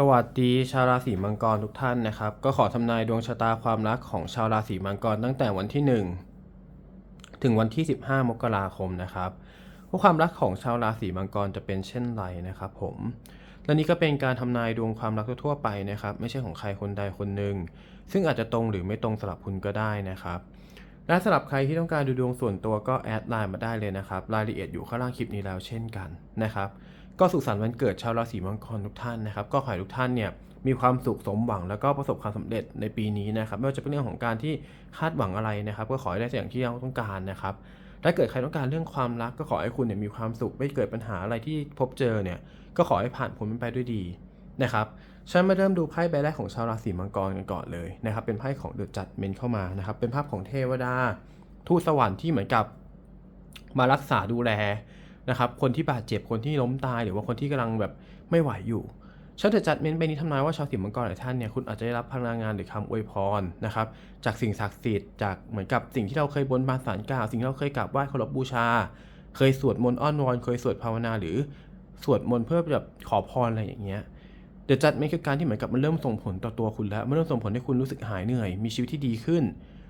สวัสดีชาวราศีมังกรทุกท่านนะครับ ก็ขอทำนายดวงชะตาความรักของชาวราศีมังกรตั้งแต่วันที่ 1 ถึงวันที่ 15 มกราคมนะครับว่าความรักของชาวราศีมังกรจะเป็นเช่นไรนะครับ ผมและนี่ก็เป็นการทำนายดวงความรักทั่วไปนะครับ ไม่ใช่ของใครคนใดคนหนึ่งซึ่งอาจจะตรงหรือไม่ตรงสำหรับคุณก็ได้นะครับ และสำหรับใครที่ต้องการดูดวงส่วนตัวก็แอดไลน์มาได้เลยนะครับ รายละเอียดอยู่ข้างล่างคลิปนี้แล้วเช่นกันนะครับ ก็สุขสันต์วันเกิดชาวราศีมังกรทุกท่านนะครับ ก็ขอให้ทุกท่านเนี่ยมีความสุขสมหวังแล้วก็ประสบความสำเร็จในปีนี้นะครับไม่ว่าจะเป็นเรื่องของการที่คาดหวังอะไรนะครับ ก็ขอให้ได้อย่างที่เราต้องการนะครับถ้าเกิดใครต้องการเรื่องความรักก็ขอให้คุณเนี่ยมีความสุขไม่เกิดปัญหาอะไรที่พบเจอเนี่ยก็ขอให้ผ่านพ้นมันไปด้วยดีนะครับฉันมาเริ่มดูไพ่ใบแรกของชาวราศีมังกรกันก่อนเลยนะครับ เป็นไพ่ของเดอะจัดเมนเข้ามานะครับ เป็นภาพของเทวดาทูตสวรรค์ที่เหมือนกับมารักษาดูแล นะครับคนที่บาดเจ็บคนที่ล้มตายหรือว่าคนที่กำลังแบบไม่ไหวอยู่ชาวเดอะจัดเมนต์ใบนี้ทำนายว่าชาวสิมังกรหลายท่านเนี่ยคุณอาจจะได้รับพลังงานหรือคำอวยพรนะครับจากสิ่งศักดิ์สิทธิ์จากเหมือนกับสิ่งที่เราเคยบนบานสารกล่าวสิ่งที่เราเคยกราบไหว้เคารพบูชา เคยสวดมนต์อ้อนวอนเคยสวดภาวนาหรือสวดมนต์เพื่อแบบขอพรอะไรอย่างเงี้ยเดจัดเมนคือการที่เหมือนกับมันเริ่มส่งผลต่อตัวคุณแล้วมันเริ่มส่งผลให้คุณรู้สึกหายเหนื่อย มีชีวิตที่ดีขึ้น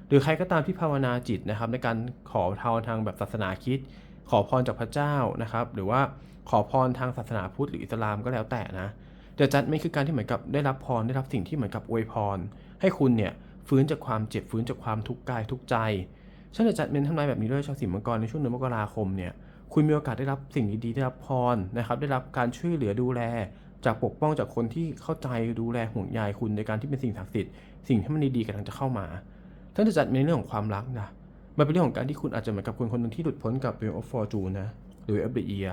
หรือใครก็ตามที่ภาวนาจิตนะครับในการขอทางทางแบบศาสนาคิด ขอพรจากพระเจ้านะครับ หรือว่าขอพรทางศาสนาพุทธหรืออิสลามก็แล้วแต่นะเดอะจัดเมนคือการที่เหมือนกับได้รับพรได้รับสิ่งที่เหมือนกับอวยพร ให้คุณเนี่ยฟื้นจากความเจ็บฟื้นจากความทุกข์กายทุกใจฉันเดอะจัดเมนทำนายแบบนี้ด้วยชาวสิงห์มังกรในช่วงเดือนมกราคมเนี่ยคุณมีโอกาสได้รับสิ่งดีๆได้รับพรนะครับได้รับการช่วยเหลือดูแล จากปกป้องจากคนที่เข้าใจดูแลห่วงใยคุณในการที่เป็นสิ่งศักดิ์สิทธิ์สิ่งที่มันดีๆกำลังจะเข้ามาท่านจะจัดในเรื่องของความรักนะ มันเป็นเรื่องของการที่คุณอาจจะเหมือนกับคนคนหนึ่งที่หลุดพ้นกับ Wheel of Fortune นะหรือ Every Year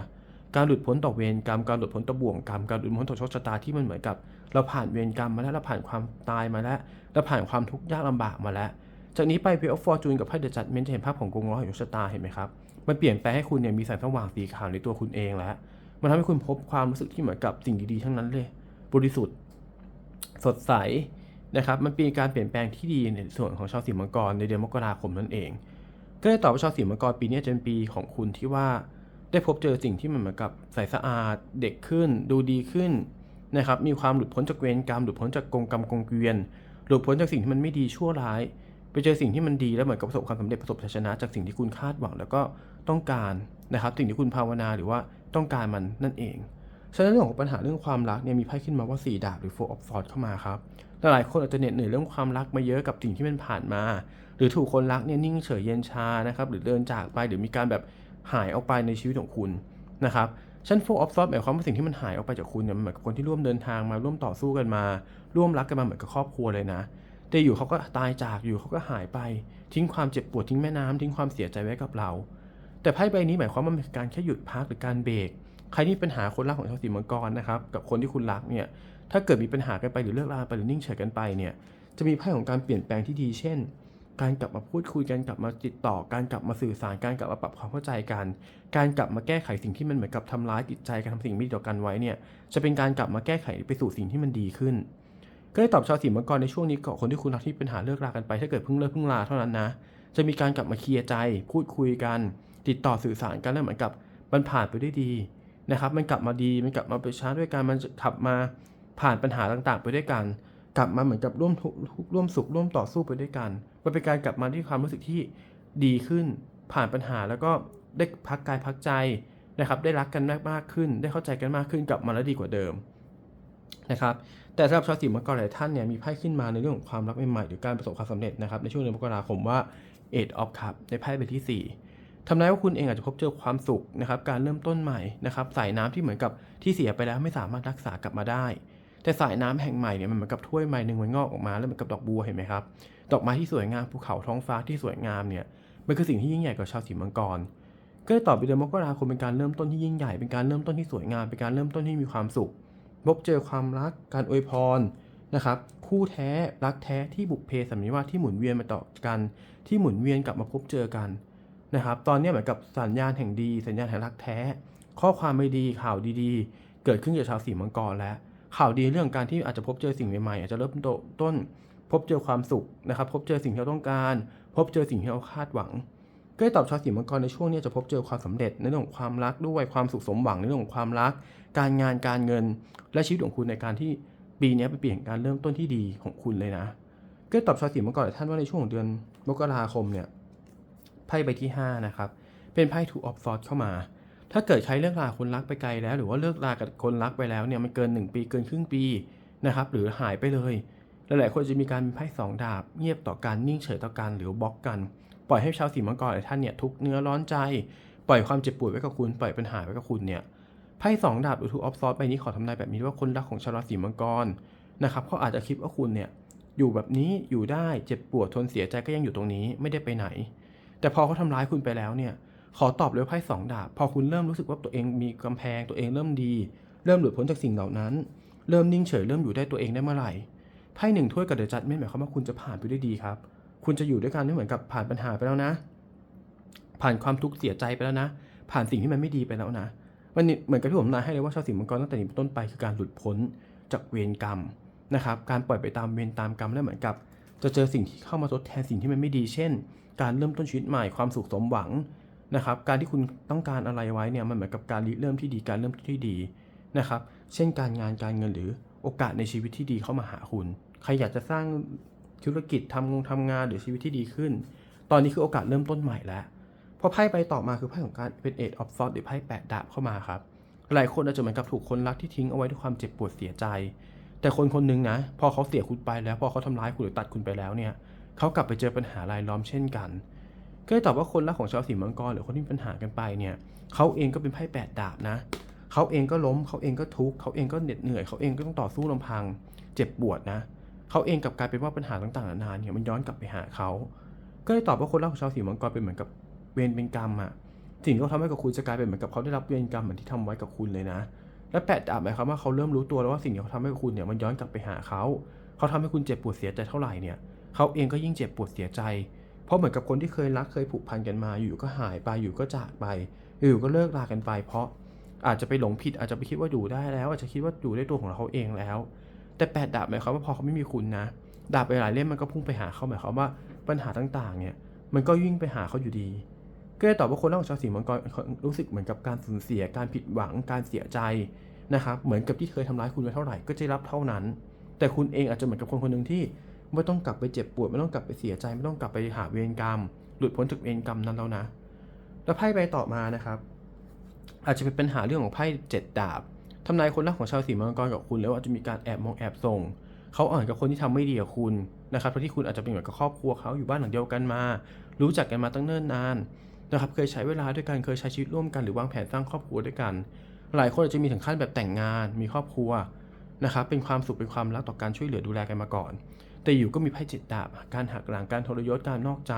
การหลุดพ้นต่อเวรกรรมการหลุดพ้นต่อบ่วงกรรมการหลุดพ้นต่อโชคชะตาที่มันเหมือนกับ เราผ่านเวรกรรมมาแล้วเราผ่านความตายมาแล้วเราผ่านความทุกข์ยากลำบากมาแล้ว จากนี้ไป Wheel of Fortune กับไพ่เดจัดเมนจะเห็นภาพของกงล้อแห่งโชคชะตาเห็นไหมครับมันเปลี่ยนแปลงให้คุณเนี่ยมีแสงสว่างสีขาวในตัวคุณเองแล้วมันทำให้คุณพบความรู้สึกที่เหมือนกับสิ่งดีๆทั้งนั้นเลย บริสุทธิ์ สดใสนะครับ มันเป็นการเปลี่ยนแปลงที่ดีในส่วนของชาวสิงห์มังกรในเดือนมกราคมนั่นเอง ก็เลยตอบว่าชาวสิงห์มังกรปีนี้จะเป็นปีของคุณที่ว่าได้พบเจอสิ่งที่มันเหมือนกับใสสะอาดเด็กขึ้น ดูดีขึ้นนะครับมีความหลุดพ้นจากเวรกรรมหลุดพ้นจากกงกรรมกงเกวียนหลุดพ้นจากสิ่งที่มันไม่ดีชั่วร้าย ไปเจอสิ่งที่มันดีแล้วเหมือนกับประสบความสำเร็จประสบชัยชนะ จากสิ่งที่คุณคาดหวังแล้วก็ต้องการนะครับ สิ่งที่คุณภาวนาหรือว่าต้องการมันนั่นเองฉะนั้นเรื่องของปัญหาเรื่องความรักเนี่ยมีไพ่ขึ้นมาว่าสี่ดาบหรือ four of swords เข้ามาครับหลายคนอาจจะเหน็ดเหนื่อยเรื่องความรักมาเยอะกับสิ่งที่มันผ่านมา หรือถูกคนรักเนี่ยนิ่งเฉยเย็นชานะครับหรือเดินจากไปหรือมีการแบบหายออกไปในชีวิตของคุณนะครับชั้น four of swords หมายความว่าสิ่งที่มันหายออกไปจากคุณเนี่ยมันเหมือนกับคนที่ร่วมเดินทางมาร่วมต่อสู้กันมา ร่วมรักกันมาเหมือนกับครอบครัวเลยนะ แต่อยู่เขาก็ตายจากอยู่เขาก็หายไป ทิ้งความเจ็บปวดทิ้งแม่น้ำทิ้งความเสียใจไว้กับเรา แต่ไพ่ใบนี้หมายความว่ามันเป็นการแค่หยุดพักหรือการเบรกใครที่มีปัญหาคนรักของชาวสีมังกรนะครับกับคนที่คุณรักเนี่ยถ้าเกิดมีปัญหากันไปหรือเลิกลาไปหรือนิ่งเฉยกันไปเนี่ยจะมีไพ่ของการเปลี่ยนแปลงที่ดีเช่น การกลับมาพูดคุยกันกลับมาติดต่อ การกลับมาสื่อสารการกลับมาปรับความเข้าใจกัน การกลับมาแก้ไขสิ่งที่มันเหมือนกับทำร้ายจิตใจการทำสิ่งไม่ดีต่อกันไว้เนี่ยจะเป็นการกลับมาแก้ไขไปสู่สิ่งที่มันดีขึ้น ก็ได้ตอบชาวสีมังกรในช่วงนี้กับคนที่คุณรักที่เป็นปัญหาเลิกรากันไปถ้าเกิดเพิ่งเลิกเพิ่งลาเท่านั้นนะจะมีการกลับมาเคลียร์ใจ พูดคุยกัน ติดต่อสื่อสารกันแล้วเหมือนกับมันผ่านไปได้ดีนะครับ มันกลับมาดีมันกลับมาไปช้าด้วยกันมันขับมาผ่านปัญหาต่างๆ ไปด้วยกัน กลับมาเหมือนกับร่วมทุกร่วมสุขร่วมต่อสู้ไปด้วยกันมันเป็นการกลับมาที่ความรู้สึกที่ดีขึ้น ผ่านปัญหาแล้วก็ได้พักกายพักใจนะครับ ได้รักกันมากมากขึ้น ได้เข้าใจกันมากขึ้นกลับมาแล้วดีกว่าเดิมนะครับแต่สำหรับชาวสิงห์มังกรหลายท่านเนี่ยมีไพ่ขึ้นมาในเรื่องของความรักใหม่ๆหรือการประสบความสำเร็จนะครับในช่วงเดือนมกราคมว่า Eight of Cups ในไพ่ใบที่ 4ทำนายว่าคุณเองอาจจะพบเจอความสุขนะครับการเริ่มต้นใหม่นะครับสายน้ำที่เหมือนกับที่เสียไปแล้วไม่สามารถรักษากลับมาได้ แต่สายน้ำแห่งใหม่เนี่ยมันเหมือนกับถ้วยใบหนึ่งมันงอกออกมาแล้วเหมือนกับดอกบัวเห็นไหมครับ ดอกไม้ที่สวยงามภูเขาท้องฟ้าที่สวยงามเนี่ยมันคือสิ่งที่ยิ่งใหญ่กว่าชาวสิงห์มังกร ก็เลยตอบไปเดือนมกราคมเป็นการเริ่มต้นที่ยิ่งใหญ่เป็นการเริ่มต้นที่สวยงามเป็นการเริ่มต้นที่มีความสุขพบเจอความรักการอวยพรนะครับคู่แท้รักแท้ที่บุกเพสัมนิวาสที่หมุนเวียนมาต่อกัน ที่หมุนเวียนกลับมาพบเจอกันนะครับตอนนี้เหมือนกับสัญญาณแห่งดี สัญญาณแห่งรักแท้ ข้อความไม่ดีข่าวดีๆ เกิดขึ้นกับชาวสีมังกรแล้ว ข่าวดีเรื่องการที่อาจจะพบเจอสิ่งใหม่ๆอาจจะเริ่มต้น พบเจอความสุขนะครับ พบเจอสิ่งที่เราต้องการ พบเจอสิ่งที่เราคาดหวังก็ได้ตอบชาวสีมังกรในช่วงนี้จะพบเจอความสำเร็จในเรื่องของความรักด้วยความสุขสมหวังในเรื่องของความรัก การงานการเงิน และชีวิตของคุณในการที่ปีนี้เป็นปีแห่งการเริ่มต้นที่ดีของคุณเลยนะก็ตอบชาวสีมังกรท่านว่าในช่วงของเดือนมกราคมเนี่ยไพ่ใบที่5นะครับเป็นไพ่ทูออฟซอ d เข้ามา ถ้าเกิดใครเลิกลาคนรักไปไกลแล้ว หรือว่าเลิกลากับคนรักไปแล้วเนี่ยมันเกิน 1 ปีเกินครึ่งปีนะครับหรือหายไปเลยหลายๆคนจะมีการไพ่สองดาบ เงียบต่อกันนิ่งเฉยต่อกันหรือบล็อกกัน ปล่อยให้ชาวสีมังกรหลายท่านเนี่ยทุกเนื้อร้อนใจ ปล่อยความเจ็บปวดไว้กับคุณปล่อยปัญหาไว้กับคุณเนี่ยไพ่สองดาบหรือทูออฟซอ d ใบนี้ขอทำนายแบบนี้ว่าคนรักของชาวราศีมังกรนะครับเขาอาจจะคิดว่าคุณเนี่ยอยู่แบบนี้อยู่ได้เจ็บปวดทนเสียใจก็ยังอยู่ตรงนี้ไม่ได้ไปไหน แต่พอเขาทำร้ายคุณไปแล้วเนี่ย ขอตอบเลยว่าไพ่สองดาบ พอคุณเริ่มรู้สึกว่าตัวเองมีกำแพงตัวเองเริ่มดี เริ่มหลุดพ้นจากสิ่งเหล่านั้น เริ่มนิ่งเฉยเริ่มอยู่ได้ตัวเองได้เมื่อไหร่ไพ่หนึ่งถ้วยกับเดอะจัดไม่หมายความว่าคุณจะผ่านไปได้ดีครับ คุณจะอยู่ด้วยกันไม่เหมือนกับผ่านปัญหาไปแล้วนะ ผ่านความทุกข์เสียใจไปแล้วนะ ผ่านสิ่งที่มันไม่ดีไปแล้วนะมันเหมือนกับที่ผมนายให้เลยว่าชาวสิงห์มังกรตั้งแต่นี้เป็นต้นไปคือการหลุดพ้นจากเวรกรรมนะครับ การปล่อยไปตามเวรตามกรรมและเหมือนกับ จะเจอสิ่งที่เข้ามาทดแทนสิ่งที่มันไม่ดี เช่น การเริ่มต้นชีวิตใหม่ความสุขสมหวัง นะครับ การที่คุณต้องการอะไรไว้เนี่ยมันเหมือนกับการเริ่มที่ดีการเริ่มที่ดีนะครับ เช่นการงานการเงินหรือโอกาสในชีวิตที่ดีเข้ามาหาคุณ ใครอยากจะสร้างธุรกิจทำงงทำงานหรือชีวิตที่ดีขึ้น ตอนนี้คือโอกาสเริ่มต้นใหม่แล้วพอไพ่ไปต่อมาคือไพ่ของการเป็นเอ็ดออฟซอดหรือไพ่แปดดาบเข้ามาครับ หลายคนอาจจะเหมือนกับถูกคนรักที่ทิ้งเอาไว้ด้วยความเจ็บปวดเสียใจ แต่คนคนหนึ่งนะ พอเขาเสียคุณไปแล้ว พอเขาทำร้ายคุณหรือตัดคุณไปแล้วเนี่ย เขากลับไปเจอปัญหารายล้อมเช่นกัน ก็เลยตอบว่าคนรักของชาวสีมังกรหรือคนที่มีปัญหากันไปเนี่ยเขาเองก็เป็นไพ่แปดดาบนะเขาเองก็ล้มเขาเองก็ทุกข์เขาเองก็เหน็ดเหนื่อยเขาเองก็ต้องต่อสู้ลำพัง เจ็บปวดนะเขาเองกลับกลายเป็นว่าปัญหาต่างๆนานาเนี่ยมันย้อนกลับไปหาเขาก็เลยตอบว่าคนรักของชาวสีมังกรเป็นเหมือนกับเวรเป็นกรรมอะสิ่งที่เขาทำให้กับคุณจะกลายเป็นเหมือนกับเขาได้รับเวรกรรมเหมือนที่ทำไว้กับคุณเลยนะ และแปดดาบหมายความว่าเขาเริ่มรู้ตัวแล้วว่าสิ่งที่เขาทำให้กับคุณเนี่ยมันย้อนกลับไปหาเขาเขาทำให้คุณเจ็บปวดเสียใจเท่าไหร่เนี่ยเขาเองก็ยิ่งเจ็บปวดเสียใจ เพราะเหมือนกับคนที่เคยรักเคยผูกพันกันมาอยู่ก็หายไปอยู่ก็จากไปอยู่ก็เลิกลากันไป เพราะอาจจะไปหลงผิดอาจจะไปคิดว่าอยู่ได้แล้ว อาจจะคิดว่าอยู่ได้ตัวของเขาเองแล้ว แต่แปดดาบหมายความว่าพอเขาไม่มีคุณนะดาบไปหลายเล่มมันก็พุ่งไปหาเขาหมายความว่าปัญหาต่างๆ เนี่ยมันก็ยิ่งไปหาเขาอยู่ดี ก็เลยตอบว่าคนรักของชาวสีมังกรรู้สึกเหมือนกับการสูญเสียการผิดหวังการเสียใจนะครับเหมือนกับที่เคยทำร้ายคุณไว้เท่าไหร่ก็จะรับเท่านั้น แต่คุณเองอาจจะเหมือนกับคนคนหนึ่งที่ ไม่ต้องกลับไปเจ็บปวดไม่ต้องกลับไปเสียใจ ไม่ต้องกลับไปหาเวรกรรม หลุดพ้นจากเวรกรรมนั้นแล้วนะ แล้วไพ่ใบต่อมานะครับ อาจจะเป็นปัญหาเรื่องของไพ่เจ็ดดาบทำนายคนรักของชาวสีมังกรกับคุณแล้วอาจจะมีการแอบมองแอบส่งเขาอ่อนกับคนที่ทำไม่ดีกับคุณนะครับเพราะที่คุณอาจจะเป็นเหมือนกับครอบครัวเขาอยู่บ้านหลังเดียวกันมา รู้จักกันมาตั้งเนิ่นนานนะครับเคยใช้เวลาด้วยกันเคยใช้ชีวิตร่วมกันหรือวางแผนสร้างครอบครัวด้วยกัน หลายคนอาจจะมีถึงขั้นแบบแต่งงาน มีครอบครัวนะครับเป็นความสุขเป็นความรักต่อการช่วยเหลือดูแลกันมาก่อน แต่อยู่ก็มีไพ่จิตดาบการหักหลังการทรยศการนอกใจ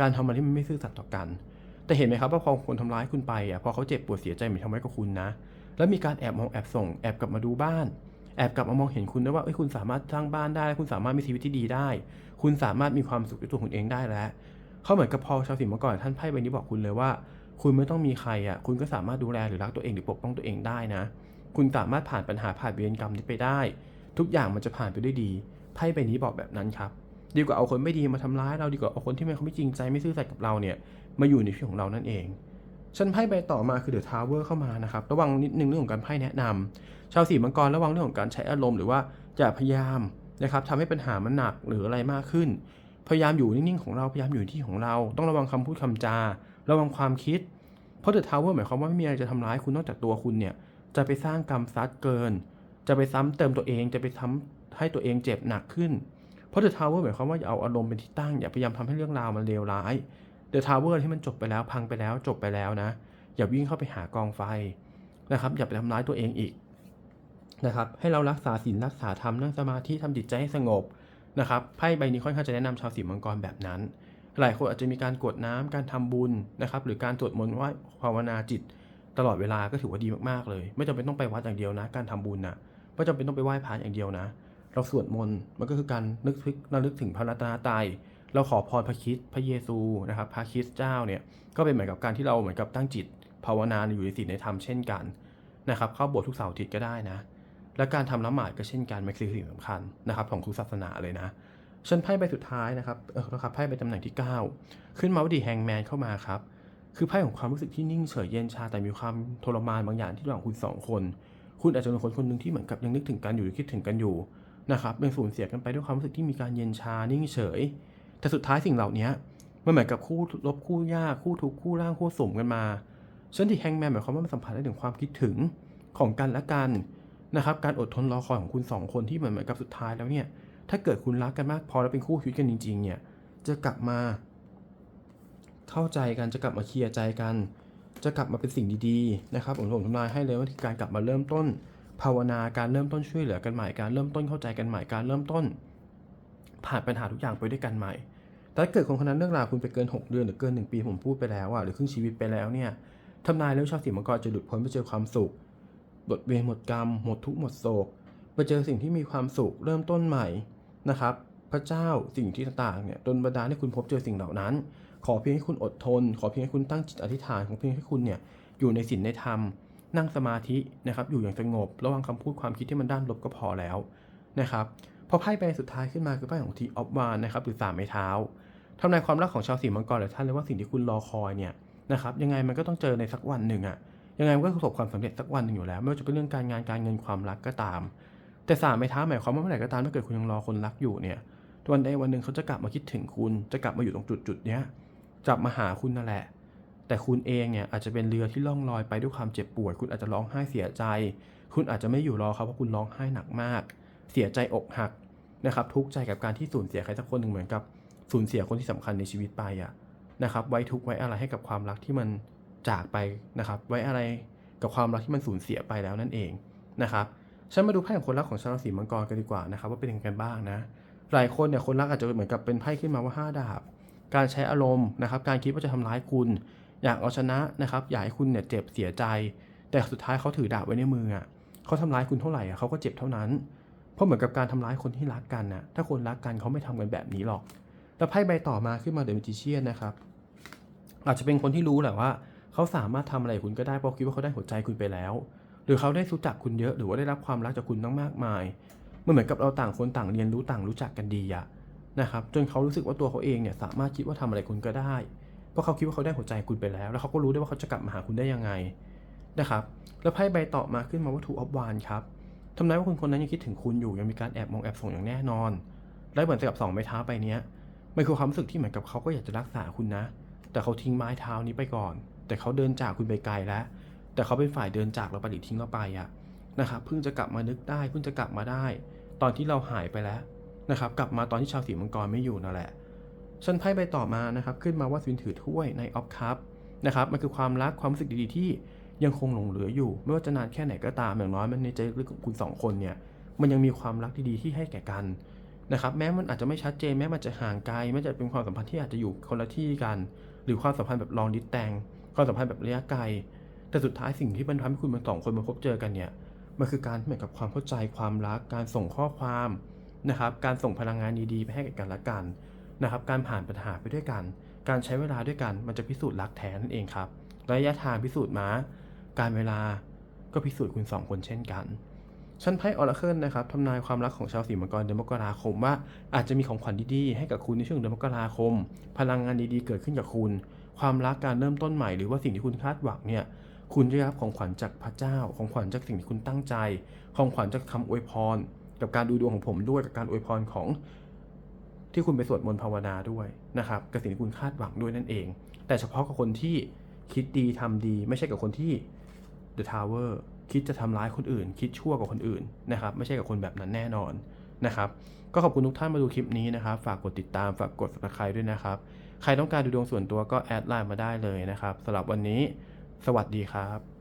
การทำอะไรที่มันไม่ซื่อสัตย์ต่อกัน แต่เห็นไหมครับว่าพอคนทำร้ายคุณไปอะพอเขาเจ็บปวดเสียใจเหมือนทำไว้กับคุณนะ แล้วมีการแอบมองแอบส่งแอบกลับมาดูบ้านแอบกลับมามองเห็นคุณด้วยว่าเอ้ยคุณสามารถสร้างบ้านได้ คุณสามารถมีชีวิตที่ดีได้ คุณสามารถมีความสุขในตัวคุณเองได้แล้ว เขาเหมือนกับพอชาวสิงห์มาก่อนท่านไพ่ใบนี้บอกคุณเลยว่า คุณไม่ต้องมีใครอะ คุณก็สามารถดูแลหรือรักตัวเองหรือปกป้องตัวเองได้นะ คุณสามารถผ่านปัญหาผ่านเวรกรรมนี้ไปได้ ทุกอย่างมันจะผ่านไปด้วยดี ไพ่ใบนี้บอกแบบนั้นครับดีกว่าเอาคนไม่ดีมาทำร้ายเราดีกว่าเอาคนที่ไม่เขาไม่จริงใจไม่ซื่อสัตย์กับเราเนี่ยมาอยู่ในชีวิตของเรานั่นเองชั้นไพ่ใบต่อมาคือเดอะทาวเวอร์เข้ามานะครับระวังนิดนึงเรื่องของการไพ่แนะนำชาวสีมังกรระวังเรื่องของการใช้อารมณ์หรือว่าอย่าพยายามนะครับทำให้ปัญหามันหนักหรืออะไรมากขึ้น พยายามอยู่นิ่งๆของเราพยายามอยู่ที่ของเรา ต้องระวังคำพูดคำจา ระวังความคิดเพราะเดอะทาวเวอร์หมายความว่าไม่มีอะไรจะทำร้ายคุณนอกจากตัวคุณเนี่ยจะไปสร้างกรรมซัดเกิน จะไปซ้ำเติมตัวเองจะไปทำ ให้ตัวเองเจ็บหนักขึ้น เพราะเดอะทาวเวอร์หมายความว่าอย่าเอาอารมณ์เป็นที่ตั้ง อย่าพยายามทำให้เรื่องราวมันเลวร้ายเดอะทาวเวอร์ที่มันจบไปแล้วพังไปแล้วจบไปแล้วนะ อย่าวิ่งเข้าไปหากองไฟนะครับอย่าไปทำร้ายตัวเองอีกนะครับให้เรารักษาศีลรักษาธรรมนั่งสมาธิทำจิตใจให้สงบนะครับไพ่ใบนี้ค่อนข้างจะแนะนำชาวสีมังกรแบบนั้น หลายคนอาจจะมีการกรวดน้ำการทำบุญนะครับหรือการสวดมนต์ไหว้ภาวนาจิต ตลอดเวลาก็ถือว่าดีมากๆเลย ไม่จำเป็นต้องไปวัดอย่างเดียวนะ การทำบุญนะไม่จำเป็นต้องไปไหว้พระอย่างเดียวนะ เราสวดมนต์มันก็คือการนึกถึงระลึกถึงพระรัตนตรัยเราขอพรพระคริสต์พระเยซูนะครับพระคริสต์เจ้าเนี่ยก็เป็นเหมือนกับการที่เราเหมือนกับตั้งจิต ภาวนาอยู่ในศีลในธรรมเช่นกันนะครับเข้าบสถ์ทุกเสาร์อาทิตย์ก็ได้นะ และการทำละหมาดก็เช่นกันมันคือสิ่งสำคัญนะครับของทุกศาสนาเลยนะชั้นไพ่ใบสุดท้ายนะครับเออนะครับไพ่ใบตำแหน่งที่ 9 ขึ้นมาว่าดีแฮงแมนเข้ามาครับคือไพ่ของความรู้สึกที่นิ่งเฉยเย็นชาแต่มีความทรมานบางอย่างที่ระหว่างคุณสองคน คุณอาจจะเป็นคนคนหนึ่งที่เหมือนกับยังนึกถึงกันอยู่หรือคิดถึงกันอยู่ นะครับเป็นสูญเสียกันไปด้วยความรู้สึกที่มีการเย็นชานิ่งเฉย แต่สุดท้ายสิ่งเหล่านี้มันเหมือนกับคู่ลบคู่ยากคู่ทุกข์คู่ร่างคู่สมกันมาฉันที่แฮงแมนหมายความว่ามันสัมผัสได้ถึงความคิดถึงของกันและกันนะครับการอดทนรอคอยของคุณสองคนที่เหมือนเหมือนกับสุดท้ายแล้วเนี่ยถ้าเกิดคุณรักกันมากพอแล้วเป็นคู่ชีวิตกันจริงๆเนี่ยจะกลับมา เข้าใจกันจะกลับมาเคลียร์ใจกัน จะกลับมาเป็นสิ่งดีๆนะครับผมผมทำนายให้เลยว่าการกลับมาเริ่มต้น ภาวนาการเริ่มต้นช่วยเหลือกันใหม่การเริ่มต้นเข้าใจกันใหม่การเริ่มต้น ผ่านปัญหาทุกอย่างไปด้วยกันใหม่ แต่เกิดคนคนนั้นเลิกลาวคุณไปเกิน 6 เดือนหรือเกิน 1 ปีผมพูดไปแล้วอะหรือครึ่งชีวิตไปแล้วเนี่ยทำนายแล้วชาวสีมังกรจะหลุดพ้นไปเจอความสุขบทเวรหมดกรรมหมดทุกข์หมดโศกไปเจอสิ่งที่มีความสุขเริ่มต้นใหม่นะครับ พระเจ้าสิ่งที่ต่างๆเนี่ยดลบันดาลให้คุณพบเจอสิ่งเหล่านั้น ขอเพียงให้คุณอดทน ขอเพียงให้คุณตั้งจิตอธิษฐานขอเพียงให้คุณเนี่ยอยู่ในศีลในธรรม นั่งสมาธินะครับอยู่อย่างสงบ ระวังคำพูดความคิดที่มันด้านลบก็พอแล้วนะครับพอไพ่ใบสุดท้ายขึ้นมาคือไพ่ของทีออฟวานนะครับหรือสามไม้เท้าทำนายความรักของชาวสีมังกรหลายท่านเลยว่าสิ่งที่คุณรอคอยเนี่ยนะครับยังไงมันก็ต้องเจอในสักวันหนึ่งอะยังไงมันก็ประสบความสำเร็จสักวันหนึ่งอยู่แล้ว ไม่ว่าจะเป็นเรื่องการงานการเงินความรักก็ตาม แต่สามไม้เท้าหมายความว่าเมื่อไหร่ก็ตามถ้าเกิดคุณยังรอคนรักอยู่เนี่ยวันใดวันหนึ่งเขาจะกลับมาคิดถึงคุณ จะกลับมาอยู่ตรงจุดจุดเนี้ยกลับมาหาคุณนั่นแหละ แต่คุณเองเนี่ยอาจจะเป็นเรือที่ล่องลอยไปด้วยความเจ็บปวด คุณอาจจะร้องไห้เสียใจ คุณอาจจะไม่อยู่รอเขาเพราะคุณร้องไห้หนักมาก เสียใจอกหักนะครับ ทุกข์ใจกับการที่สูญเสียใครสักคนหนึ่งเหมือนกับสูญเสียคนที่สำคัญในชีวิตไปอะนะครับ ไว้ทุกข์ไว้อะไรให้กับความรักที่มันจากไปนะครับ ไว้อะไรกับความรักที่มันสูญเสียไปแล้วนั่นเองนะครับฉันมาดูไพ่ของคนรักของชาวราศีมังกรกันดีกว่านะครับ ว่าเป็นยังไงกันบ้างนะหลายคนเนี่ยคนรักอาจจะเหมือนกับเป็นไพ่ขึ้นมาว่าห้าดาบ การใช้อารมณ์นะครับ การคิดว่าจะทำร้ายคุณ อยากเอาชนะนะครับอยากให้คุณเนี่ยเจ็บเสียใจ แต่สุดท้ายเขาถือดาบไว้ในมืออะเขาทำร้ายคุณเท่าไหร่อะเขาก็เจ็บเท่านั้น เพราะเหมือนกับการทำร้ายคนที่รักกันน่ะถ้าคนรักกันเขาไม่ทำกันแบบนี้หรอก แล้วไพ่ใบต่อมาขึ้นมาเดอะมิจิเชียนนะครับอาจจะเป็นคนที่รู้แหละว่าเขาสามารถทำอะไรคุณก็ได้เพราะคิดว่าเขาได้หัวใจคุณไปแล้ว หรือเขาได้รู้จักคุณเยอะหรือว่าได้รับความรักจากคุณตั้งมากมายมันเหมือนกับเราต่างคนต่างเรียนรู้ต่างรู้จักกันดีอะนะครับจนเขารู้สึกว่าตัวเขาเองเนี่ยสามารถคิดว่าทำอะไรคุณก็ได้ เพราะเขาคิดว่าเขาได้หัวใจคุณไปแล้ว แล้วเขาก็รู้ได้ว่าเขาจะกลับมาหาคุณได้ยังไงนะครับ แล้วไพ่ใบต่อมาขึ้นมาว่าถูกออฟวานครับทำนายว่าคนคนนั้นยังคิดถึงคุณอยู่ยังมีการแอบมองแอบส่งอย่างแน่นอน และเหมือนกับสองไม้เท้าไปเนี้ยมันคือความรู้สึกที่เหมือนกับเขาก็อยากจะรักษาคุณนะ แต่เขาทิ้งไม้เท้านี้ไปก่อน แต่เขาเดินจากคุณไปไกลแล้ว แต่เขาเป็นฝ่ายเดินจากเราไปหรือทิ้งเราไปอะนะครับเพิ่งจะกลับมานึกได้เพิ่งจะกลับมาได้ ตอนที่เราหายไปแล้วนะครับ กลับมาตอนที่ชาวสีมังกรไม่อยู่นั่นแหละ ฉันไพ่ใบต่อมานะครับขึ้นมาว่าสินถือถ้วยในออฟคัพนะครับมันคือความรักความรู้สึกดีๆที่ยังคงหลงเหลืออยู่ ไม่ว่าจะนานแค่ไหนก็ตามอย่างน้อยมันในใจลึกของคุณสองคนเนี่ยมันยังมีความรักดีๆที่ให้แก่กันนะครับแม้มันอาจจะไม่ชัดเจนแม้มันจะห่างไกลแม้จะเป็นความสัมพันธ์ที่อาจจะอยู่คนละที่กัน หรือความสัมพันธ์แบบลองดิสแตงความสัมพันธ์แบบระยะไกล แต่สุดท้ายสิ่งที่มันทำให้คุณมันสองคนมาพบเจอกันเนี่ยมันคือการเหมือนกับความเข้าใจความรักการส่งข้อความนะครับการส่งพลังงานดีๆไปให้กันและกัน นะครับการผ่านปัญหาไปด้วยกัน การใช้เวลาด้วยกันมันจะพิสูจน์รักแท้นั่นเองครับ ระยะทางพิสูจน์มาการเวลาก็พิสูจน์คุณสองคนเช่นกันชั้นไพ่ออร์เคิลนะครับทำนายความรักของชาวสีมังกรเดือนมกราคมว่าอาจจะมีของขวัญดีๆให้กับคุณในช่วงเดือนมกราคม พลังงานดีๆเกิดขึ้นกับคุณ ความรักการเริ่มต้นใหม่หรือว่าสิ่งที่คุณคาดหวังเนี่ยคุณจะรับของขวัญจากพระเจ้า ของขวัญจากสิ่งที่คุณตั้งใจ ของขวัญจากคำอวยพร กับการดูดวงของผมด้วยกับการอวยพรของ ที่คุณไปสวดมนต์ภาวนาด้วยนะครับกับสิ่งที่คุณคาดหวังด้วยนั่นเอง แต่เฉพาะกับคนที่คิดดีทำดี ไม่ใช่กับคนที่ The Tower คิดจะทำร้ายคนอื่น คิดชั่วกับคนอื่นนะครับไม่ใช่กับคนแบบนั้นแน่นอนนะครับก็ขอบคุณทุกท่านมาดูคลิปนี้นะครับ ฝากกดติดตามฝากกด subscribe ด้วยนะครับ ใครต้องการดูดวงส่วนตัวก็แอดไลน์มาได้เลยนะครับสำหรับวันนี้ สวัสดีครับ